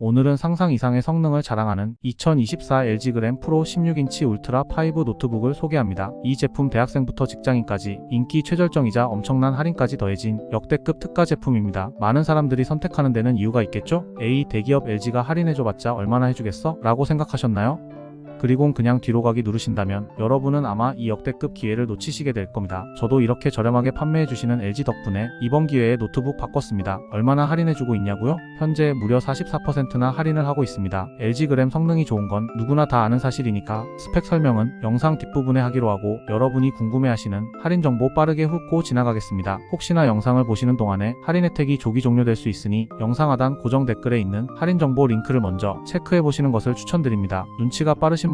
오늘은 상상 이상의 성능을 자랑하는 2024 LG 그램 프로 16인치 울트라 5 노트북을 소개합니다. 이 제품 대학생부터 직장인까지 인기 최절정이자 엄청난 할인까지 더해진 역대급 특가 제품입니다. 많은 사람들이 선택하는 데는 이유가 있겠죠? 에이 대기업 LG가 할인해줘봤자 얼마나 해주겠어? 라고 생각하셨나요? 그리고 그냥 뒤로 가기 누르신다면 여러분은 아마 이 역대급 기회를 놓치시게 될 겁니다. 저도 이렇게 저렴하게 판매해주시는 LG 덕분에 이번 기회에 노트북 바꿨습니다. 얼마나 할인해주고 있냐고요? 현재 무려 44%나 할인을 하고 있습니다. LG 그램 성능이 좋은 건 누구나 다 아는 사실이니까 스펙 설명은 영상 뒷부분에 하기로 하고 여러분이 궁금해하시는 할인 정보 빠르게 훑고 지나가겠습니다. 혹시나 영상을 보시는 동안에 할인 혜택이 조기 종료될 수 있으니 영상 하단 고정 댓글에 있는 할인 정보 링크를 먼저 체크해 보시는 것을 추천드립니다. 눈치가 빠르신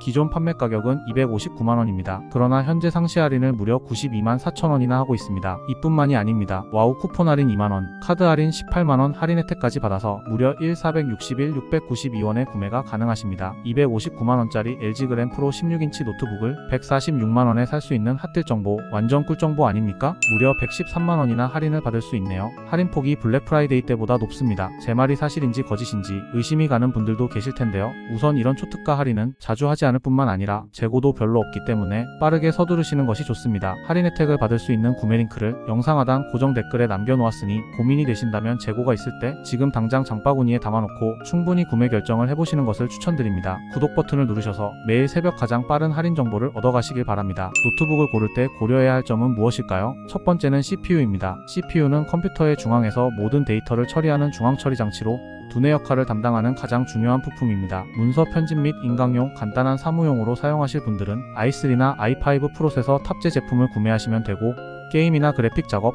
기존 판매 가격은 259만원입니다. 그러나 현재 상시 할인을 무려 92만 4천원이나 하고 있습니다. 이뿐만이 아닙니다. 와우 쿠폰 할인 2만원, 카드 할인 18만원 할인 혜택까지 받아서 무려 1 461 692원에 구매가 가능하십니다. 259만원짜리 LG 그램 프로 16인치 노트북을 146만원에 살 수 있는 핫딜 정보, 완전 꿀 정보 아닙니까? 무려 113만원이나 할인을 받을 수 있네요. 할인 폭이 블랙 프라이데이 때보다 높습니다. 제 말이 사실인지 거짓인지 의심이 가는 분들도 계실 텐데요. 우선 이런 초특가 할인은 자주 하지 않을 뿐만 아니라 재고도 별로 없기 때문에 빠르게 서두르시는 것이 좋습니다. 할인 혜택을 받을 수 있는 구매 링크를 영상 하단 고정 댓글에 남겨놓았으니 고민이 되신다면 재고가 있을 때 지금 당장 장바구니에 담아놓고 충분히 구매 결정을 해보시는 것을 추천드립니다. 구독 버튼을 누르셔서 매일 새벽 가장 빠른 할인 정보를 얻어가시길 바랍니다. 노트북을 고를 때 고려해야 할 점은 무엇일까요? 첫 번째는 CPU입니다. CPU는 컴퓨터의 중앙에서 모든 데이터를 처리하는 중앙 처리 장치로 두뇌 역할을 담당하는 가장 중요한 부품입니다. 문서 편집 및 인강용 간단한 사무용으로 사용하실 분들은 i3나 i5 프로세서 탑재 제품을 구매하시면 되고 게임이나 그래픽 작업,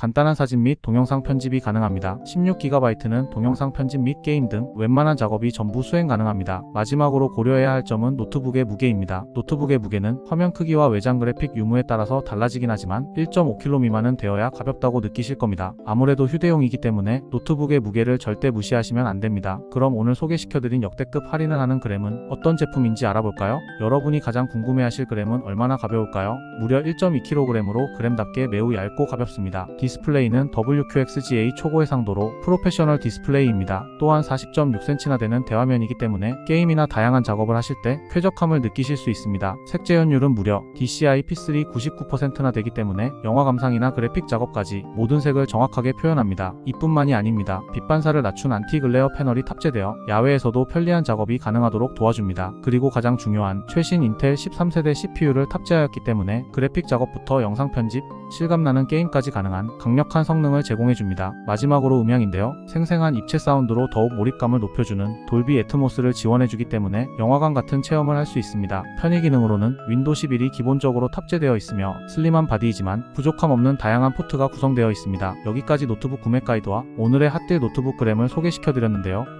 간단한 사진 및 동영상 편집이 가능합니다. 16GB는 동영상 편집 및 게임 등 웬만한 작업이 전부 수행 가능합니다. 마지막으로 고려해야 할 점은 노트북의 무게입니다. 노트북의 무게는 화면 크기와 외장 그래픽 유무에 따라서 달라지긴 하지만 1.5kg 미만은 되어야 가볍다고 느끼실 겁니다. 아무래도 휴대용이기 때문에 노트북의 무게를 절대 무시하시면 안 됩니다. 그럼 오늘 소개시켜드린 역대급 할인을 하는 그램은 어떤 제품인지 알아볼까요? 여러분이 가장 궁금해하실 그램은 얼마나 가벼울까요? 무려 1.2kg으로 그램답게 매우 얇고 가볍습니다. 디스플레이는 WQXGA 초고 해상도로 프로페셔널 디스플레이입니다. 또한 40.6cm나 되는 대화면이기 때문에 게임이나 다양한 작업을 하실 때 쾌적함을 느끼실 수 있습니다. 색재 연율은 무려 DCI P3 99%나 되기 때문에 영화 감상이나 그래픽 작업까지 모든 색을 정확하게 표현합니다. 이뿐만이 아닙니다. 빛 반사를 낮춘 안티 글레어 패널이 탑재되어 야외에서도 편리한 작업이 가능하도록 도와줍니다. 그리고 가장 중요한 최신 인텔 13세대 CPU를 탑재하였기 때문에 그래픽 작업부터 영상 편집, 실감나는 게임까지 가능한 강력한 성능을 제공해줍니다. 마지막으로 음향인데요. 생생한 입체 사운드로 더욱 몰입감을 높여주는 돌비 애트모스를 지원해주기 때문에 영화관 같은 체험을 할 수 있습니다. 편의 기능으로는 윈도 11이 기본적으로 탑재되어 있으며 슬림한 바디이지만 부족함 없는 다양한 포트가 구성되어 있습니다. 여기까지 노트북 구매 가이드와 오늘의 핫딜 노트북 그램을 소개시켜드렸는데요.